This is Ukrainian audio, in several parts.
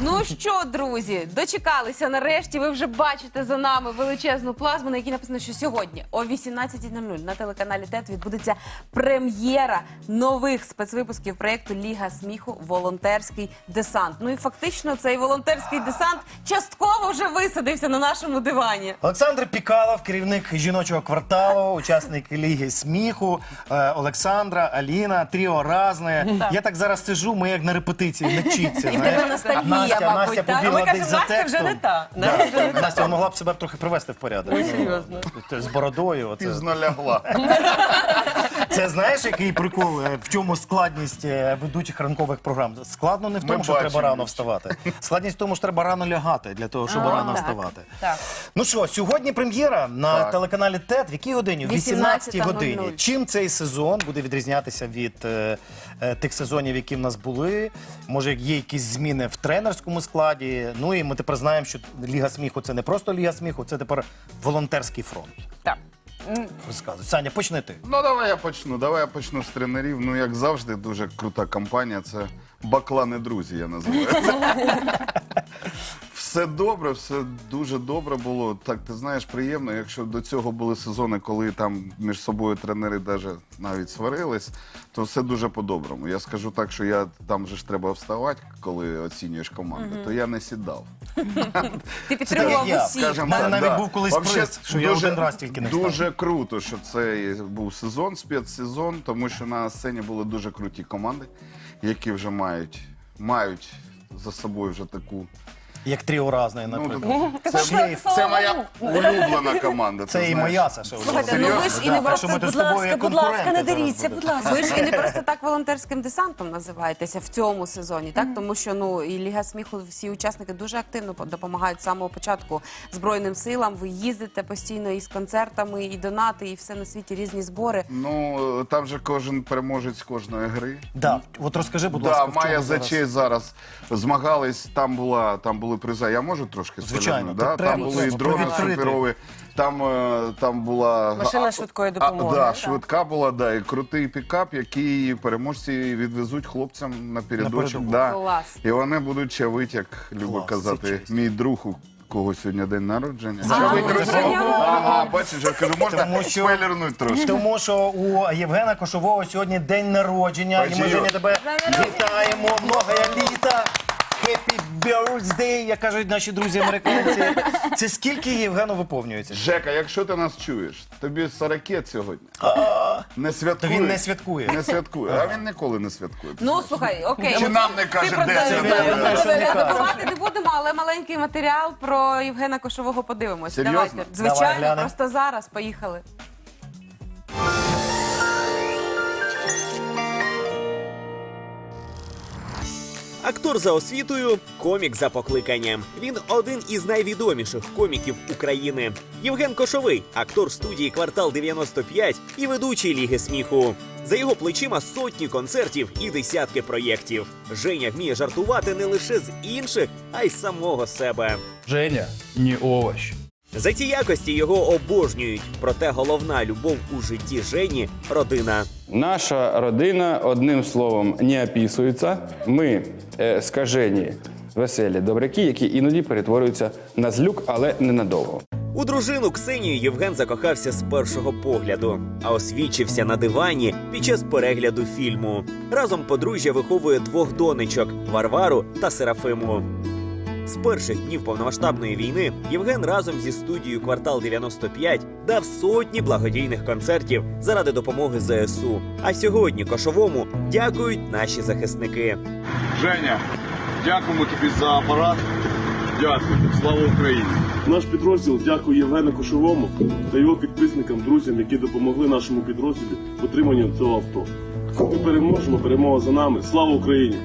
Ну що, друзі, дочекалися нарешті. Ви вже бачите за нами величезну плазму, на якій написано, що сьогодні о 18.00 на телеканалі ТЕТ відбудеться прем'єра нових спецвипусків проєкту Ліга сміху Волонтерський десант. Ну і фактично цей волонтерський десант частково вже висадився на нашому дивані. Олександр Пікалов, керівник жіночого кварталу, учасник Ліги сміху, е, Олександра, Аліна, тріо разне. Я так зараз сижу, ми як на репетиції, не вчиться. І в знаєш. тебе ностальгія, Настя, мабуть, Настя так? побігла Ми кажемо, десь за Настя вже текстом. не та. Да. Настя могла б себе трохи привести в порядок. серйозно. З бородою. Оце. Пізно лягла. Це знаєш, який прикол, е, в чому складність е, ведучих ранкових програм? Складно не в Ми тому, що бачимо. треба рано вставати. Складність в тому, що треба рано лягати для того, щоб А, рано так. вставати. Так. Ну що, сьогодні прем'єра на Так. телеканалі ТЕТ. В якій годині? В 18 18:00. годині. Чим цей сезон буде відрізнятися від е, е, тих сезонів, які в нас були? Може, є якісь зміни в тренерському складі? Ну і ми тепер знаємо, що Ліга сміху це не просто Ліга сміху, це тепер волонтерський фронт. Так. Розказуй. Саня, почни ти. Ну давай я почну. Давай я почну з тренерів. Ну як завжди, дуже крута компанія. Це баклани друзі, я називаю. Все добре, все дуже добре було. Так, ти знаєш, приємно. Якщо до цього були сезони, коли там між собою тренери даже навіть сварились, то все дуже по-доброму. Я скажу так, що я там же ж треба вставати, коли оцінюєш команду, то я не сідав. Ти підтримував я, усіх. так? навіть був колись Вообще, приз, що я один раз тільки не встав. Дуже круто, що це був сезон, спецсезон, тому що на сцені були дуже круті команди, які вже мають, мають за собою вже таку. Як тріо разне, Ну, наприклад. це, це моя улюблена команда. Це і моя Саша. Слухайте, ну ви ж і не так що ми просто, тут з будь тобою ласка, будь ласка, не конкуренти зараз будь ласка. Ви ж і не просто так волонтерським десантом називаєтеся в цьому сезоні, так? Тому що ну і Ліга сміху, всі учасники дуже активно по- допомагають з самого початку Збройним силам. Ви їздите постійно із концертами, і донати, і все на світі різні збори. Ну, там же кожен переможець кожної гри. Да, от розкажи, будь Да, ласка, в має чому за зараз? честь зараз. Змагались, там була, там були призи. Я можу трошки Звичайно, спойлернути? та да? треба, Там були і треба дрони відкрити. суперові, там, е, там була Машина а, швидкої а, допомоги, да, так. швидка була, да, і крутий пікап, який переможці відвезуть хлопцям на передочок. передову. Да. Клас. І вони будуть чавить, як любить Клас, це казати, честь. мій друг, у кого сьогодні день народження. Чавить? Руслан. Це. Ага, бачиш, я кажу, можна Тому що- спойлернуть трошки. Тому що у Євгена Кошового сьогодні день народження, і ми Спасибо. Женя тебе вітаємо. Много літа. Happy birthday, як кажуть наші друзі американці. Це скільки Євгену виповнюється? Жека, якщо ти нас чуєш, тобі 40 сьогодні. Не То святкує. він не святкує. Не святкує, а він ніколи не святкує. Ну слухай, окей. Чи нам не ти каже, про де це це не знаєш, Що не що забувати не будемо, але маленький матеріал про Євгена Кошового подивимось. Серйозно? Давайте. Давай Звичайно, глянемо. просто зараз поїхали. Актор за освітою, комік за покликанням. Він один із найвідоміших коміків України. Євген Кошовий, актор студії Квартал 95 і ведучий Ліги сміху. За його плечима сотні концертів і десятки проєктів. Женя вміє жартувати не лише з інших, а й самого себе. Женя не овощ. За ці якості його обожнюють. Проте головна любов у житті Жені родина. Наша родина одним словом не описується. Ми е, скажені, веселі добряки, які іноді перетворюються на злюк, але ненадовго. У дружину Ксенію Євген закохався з першого погляду, а освічився на дивані під час перегляду фільму. Разом подружжя виховує двох донечок Варвару та Серафиму. З перших днів повномасштабної війни Євген разом зі студією Квартал 95 дав сотні благодійних концертів заради допомоги ЗСУ. А сьогодні кошовому дякують наші захисники. Женя, дякуємо тобі за апарат. Дякую. Слава Україні! Наш підрозділ дякує Євгену Кошовому та його підписникам, друзям, які допомогли нашому підрозділі в отриманні цього авто. Ми переможемо, перемога за нами. Слава Україні!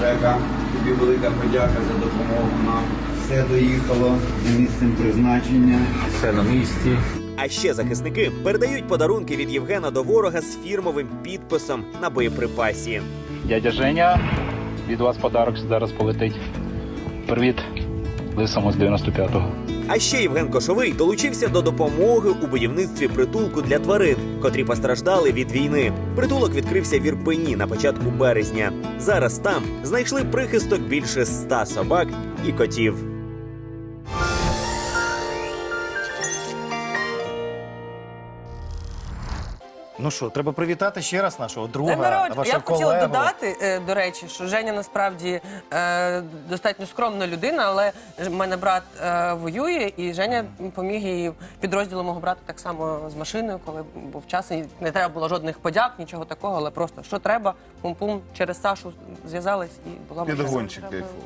Жека, тобі велика подяка за допомогу нам. Все доїхало за місцем призначення. Все на місці. А ще захисники передають подарунки від Євгена до ворога з фірмовим підписом на боєприпасі. Дядя Женя, від вас подарок зараз полетить. Привіт, лисому з 95-го. А ще Євген Кошовий долучився до допомоги у будівництві притулку для тварин, котрі постраждали від війни. Притулок відкрився в Ірпені на початку березня. Зараз там знайшли прихисток більше ста собак і котів. Ну що, треба привітати ще раз нашого друга, народження. вашого Я б хотіла додати, е, до речі, що Женя насправді е, достатньо скромна людина, але ж в мене брат е, воює, і Женя поміг їй підрозділу мого брата так само з машиною, коли був час. І не треба було жодних подяк, нічого такого, але просто що треба, пум-пум, через Сашу зв'язались і була машина. Підгончик кайфовий.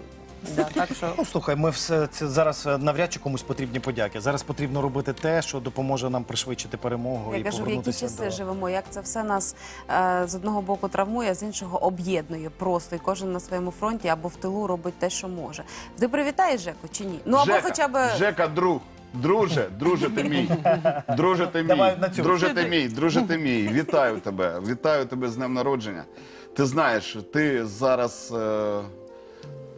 Да, так що Ну слухай, ми все це зараз е, навряд чи комусь потрібні подяки. Зараз потрібно робити те, що допоможе нам пришвидшити перемогу Я і кажу, в які повернутися часи до живемо, як це все нас е, з одного боку травмує, а з іншого об'єднує просто. І кожен на своєму фронті або в тилу робить те, що може. Ти привітаєш Жеку чи ні? Ну або Жека, хоча б Жека, друг. Друже, друже ти мій. Друже ти мій. Давай на цю. Друже ти мій, друже ти мій. Вітаю тебе. Вітаю тебе з днем народження. Ти знаєш, ти зараз е,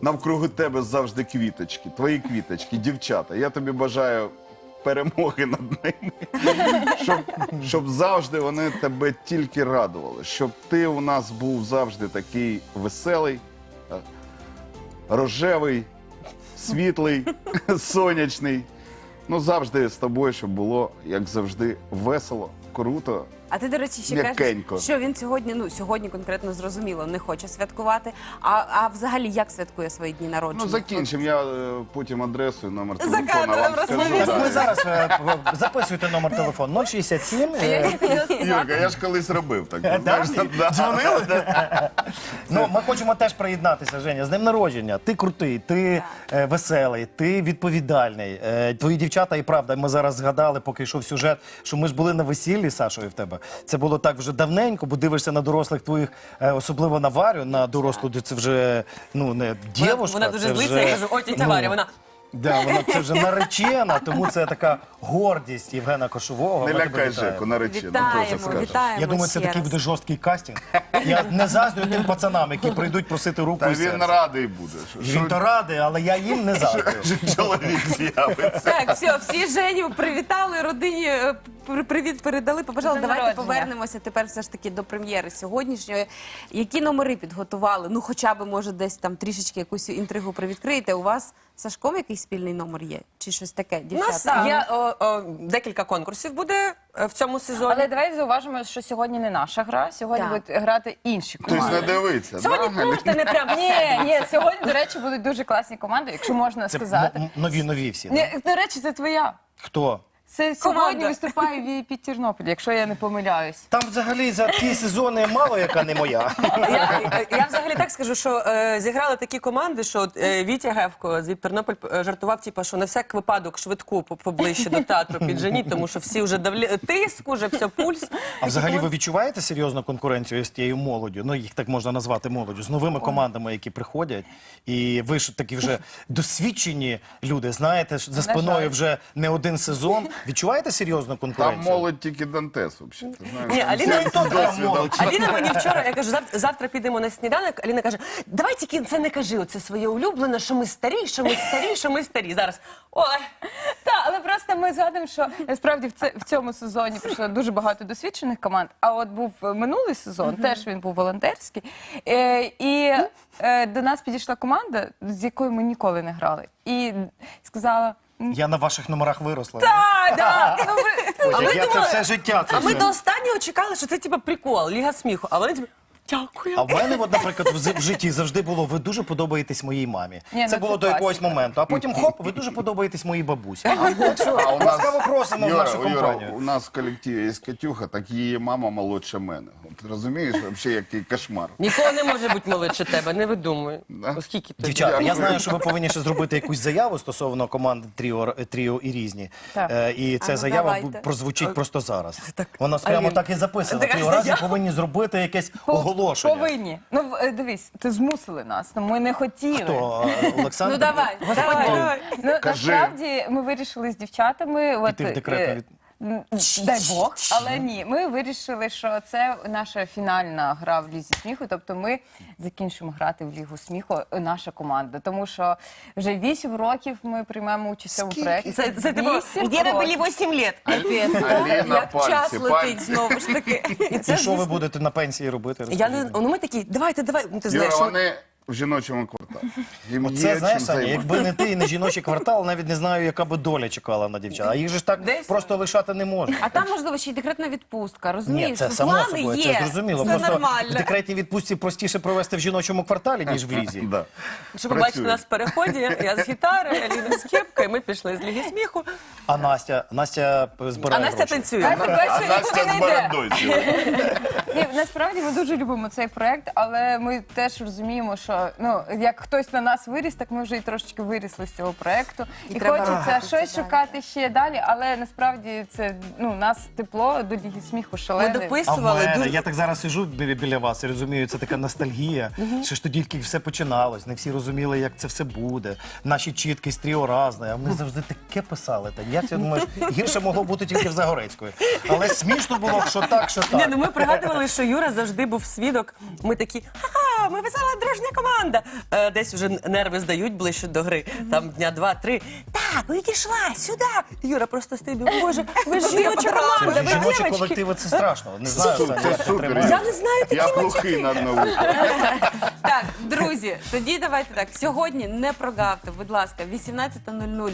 навкруги тебе завжди квіточки, твої квіточки, дівчата. Я тобі бажаю перемоги над ними. Щоб, щоб завжди вони тебе тільки радували. Щоб ти у нас був завжди такий веселий, е, рожевий, світлий, сонячний. Ну, завжди з тобою, щоб було, як завжди, весело, круто. А ти, до речі, ще М'якенько. кажеш, що він сьогодні, ну сьогодні конкретно зрозуміло, не хоче святкувати. А, а взагалі як святкує свої дні народження? Ну, закінчимо. Я е, потім адресу і номер телефона кадром вам скажу. Так, да. зараз е, в- записуйте номер телефону 067. е, Юрка, я ж колись робив так. Да. Дзвонили? Ну, ми хочемо теж приєднатися, Женя. З днем народження. Ти крутий, ти е, веселий, ти відповідальний. Е, твої дівчата, і правда, ми зараз згадали, поки йшов сюжет, що ми ж були на весіллі з Сашою в тебе. Це було так вже давненько, бо дивишся на дорослих твоїх, е, особливо на Варю, на дорослу, де це вже ну не дівушка. вона дуже це злиться, вже, я кажу, о, тітя ну, Варя, вона. Да, вона це вже наречена, тому це така гордість Євгена Кошового. Не Ми тебе лякай вітаємо. Жеку, це Вітаємо, вітаємо. Я думаю, це ще такий раз. буде жорсткий кастинг. Я не заздрю тим пацанам, які прийдуть просити руку Та і він серце. радий буде. що- Він то радий, але я їм не заздрю. що чоловік з'явиться. Так, все, всі Женю привітали, родині е, пр- привіт передали. Побажали. Давайте народження. повернемося тепер все ж таки до прем'єри сьогоднішньої. Які номери підготували? Ну, хоча б, може, десь там трішечки якусь інтригу привідкриєте. У вас Сашком якийсь спільний номер є? Чи щось таке, У дівчата? нас є о, о, декілька конкурсів буде е, в цьому сезоні. Але давай зауважимо, що сьогодні не наша гра, сьогодні Так. будуть грати інші Хтось не команди. дивиться. Сьогодні да? не прям Ні, ні, сьогодні, до речі, будуть дуже класні команди, якщо можна Це сказати. нові нові всі. да? Ні, до речі, це твоя. Хто? Це Команда. сьогодні виступає в під Тернопіль, якщо я не помиляюсь. Там взагалі за ті сезони мало яка не моя. Я, я взагалі так скажу, що е, зіграли такі команди, що от, е, Вітя Гевко з Тернопіль е, жартував, типу, що на всяк випадок швидку по- поближче до театру підженіть, тому що всі вже давлі тиск, уже все пульс. А взагалі ви відчуваєте серйозну конкуренцію з тією молоддю? Ну їх так можна назвати молоддю, з новими командами, які приходять. І ви ж такі вже досвідчені люди, знаєте, ж за спиною жаль. вже не один сезон. Відчуваєте серйозну Там конкуренцію? молодь тільки Дантес, взагалі. ти знаєш. Ні, Там Аліна всі досвідом. молодь. Аліна мені вчора, я кажу, «Зав- завтра підемо на сніданок. Аліна каже, давай тільки це не кажи, оце своє улюблене, що ми старі, що ми старі, що ми старі. Зараз. Ой, Так, але просто ми згадуємо, що насправді в, це, в цьому сезоні прийшло дуже багато досвідчених команд. А от був е, минулий сезон, теж він був волонтерський. Е, і е, до нас підійшла команда, з якою ми ніколи не грали. І сказала. Я на ваших номерах виросла. Так, так, ну ви- ми я це думали- все життя. Це а ми все. до останнього чекали, що це типа прикол, ліга сміху. А вони типу, дякую. А в мене, от, наприклад, в з- в житті завжди було ви дуже подобаєтесь моїй мамі. Ні, це ну, було це до якогось класика. моменту. А потім хоп, ви дуже подобаєтесь моїй бабусі. А у нас, Ласкаво просимо в нашу Юра, компанію. у нас в колективі є Катюха, так її мама молодша мене. Розумієш, взагалі який кошмар. Нікого не може бути молодше тебе, не видумуй. Да. Оскільки ти Дівчата, я знаю, що ви повинні ще зробити якусь заяву стосовно команди Тріо, Тріо і різні. Так. Е, і ця ну, заява давайте. прозвучить просто зараз. Вона прямо Алін, так і записана. така Тріо разі повинні зробити якесь оголошення. Повинні. Ну в- е, дивись, ти змусили нас. Ну ми не хотіли. Хто? е, Олександр? Ну давай, давай. Ну, Кажи. насправді ми вирішили з дівчатами. От, Піти в декретну е, від- дай Бог, але ні. Ми вирішили, що це наша фінальна гра в лізі сміху. Тобто ми закінчимо грати в лігу сміху, е, наша команда. Тому що вже 8 років ми приймемо участь у цьому проєкті. Це, це типу, де ви були років. 8 лет? Аліна, Як час летить пальці. знову ж таки. І це, І що ви будете на пенсії робити? Я не ну ми такі, давайте, давай. Ну, ти знаєш, вони в жіночому кварталі. Їм є Оце, знаєш, Саня, займатися. якби не ти і не жіночий квартал, навіть не знаю, яка би доля чекала на дівчат. А їх же ж так Десь. просто лишати не можна. А там, можливо, ще й декретна відпустка. Розумієш? Ні, це Ну, само плани собою, є. це зрозуміло. Все Просто нормально. в декретній відпустці простіше провести в жіночому кварталі, ніж в лізі. Да. Щоб побачити Працює. нас в переході, я з гітари, Аліна з кепкою, ми пішли з Ліги сміху. А Настя, Настя А збирає Настя гроші. танцює. А нікуди Настя не з йде. бородою сьогодні. Ні, насправді ми дуже любимо цей проект, але ми теж розуміємо, що ну як хтось на нас виріс, так ми вже і трошечки вирісли з цього проекту. І, треба хочеться рухатися щось далі. шукати ще далі. Але насправді це ну нас тепло до ліги сміху Ми шалене. А в дописували мене, дуже. я так зараз сижу біля, біля вас і розумію, це така ностальгія. Що ж тоді тільки все починалось, не всі розуміли, як це все буде. Наші чітки стріо разне, а ми завжди таке писали. Та я думаю, гірше могло бути тільки в Загорецької. Але смішно було, що так, що Ні, так. ну ми пригадували, що Юра завжди був свідок. Ми такі, ха-ха, ми весела дружня команда. Е, десь вже нерви здають ближче до гри. Там дня два-три. Так, відійшла сюди. Юра просто стоїть, боже, ви ж жіноча команда, ви Жіночі дівчатки. колективи це страшно. Не знаю, Це як супер. Я не знаю такі Я глухий на одну. Так, друзі, тоді давайте так. Сьогодні не прогавте, будь ласка, 18.00.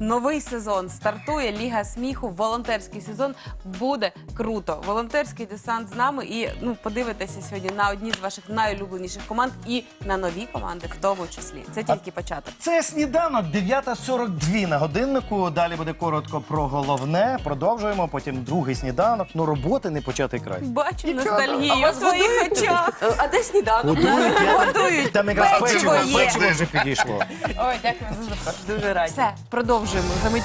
Новий сезон стартує Ліга сміху. Волонтерський сезон буде круто. Волонтерський десант з нами. І ну подивитеся сьогодні на одні з ваших найулюбленіших команд і на нові команди, в тому числі. Це тільки початок. Це сніданок 9.42 на годиннику. Далі буде коротко про головне. Продовжуємо. Потім другий сніданок. Ну роботи не початий край. Бачу ностальгію в своїх очах. А де сніданок? Годують. Там якраз Печиво печиво, вже підійшло. Ой, дякую за запрошення. Дуже раді. Все, продовжуємо. За мить